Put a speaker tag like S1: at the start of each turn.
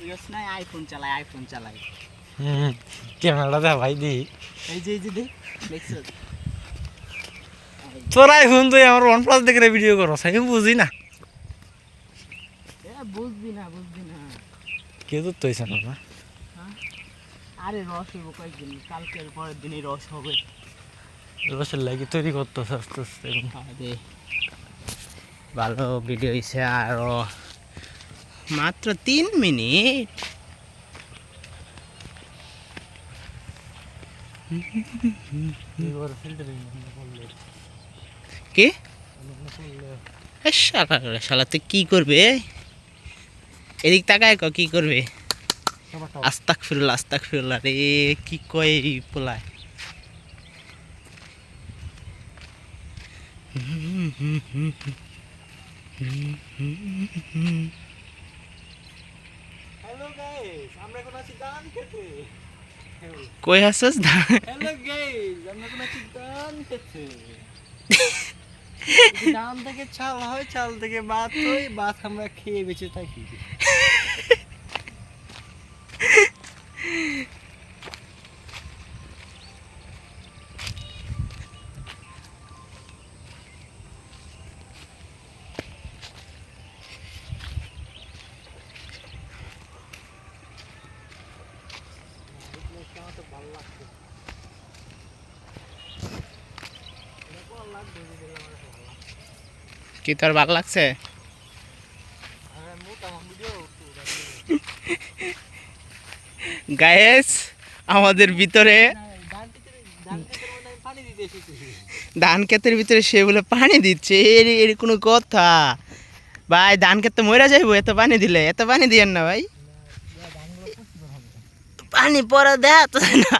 S1: বুঝছ না আইফোন চালায় আইফোন চালায়
S2: হুম ক্যামেরাটা দে ভাই দি।
S1: এই যে এই যে দেখ দেখছ?
S2: তোরাই ফোন তুই আমার ওয়ান প্লাস দেখে ভিডিও করো আমি বুঝি না।
S1: এ বুঝবি না বুঝবি না।
S2: কেউ তো তৈছে না? না
S1: আরে রস হইব কয়েকদিন কালকের পরের দিনই রস হবে।
S2: রসের লাগি তৈরি করতেছে আস্তে আস্তে
S1: ভালো ভিডিও হয়েছে আরও মাত্র তিন মিনিট। কি? শালা শালা তুই কি করবে? এদিক তাকায় ক কি করবে? আস্তাক ফিরুল্লা আস্তাক ফিরুল্লা রে কি কয় পোলায়
S2: হ্যালো গাইস আমরা এখন আছি ধান খেতে
S1: কই আসছিস
S2: হ্যালো গাইস আমরা এখন আছি ধান খেতে ধান থেকে চাল হয় চাল থেকে ভাত হয় ভাত আমরা খেয়ে বেঁচে থাকি।
S1: কি তোর ভালো লাগছে? গায়েস আমাদের ভিতরে ধান ক্ষেতের ভিতরে সে বলে পানি দিচ্ছে। এর এর কোনো কথা। ভাই ধান ক্ষেত তো মরা যাইবো এত পানি দিলে। এত পানি দিয়েন না ভাই। পানি পরে দেয়া তো না।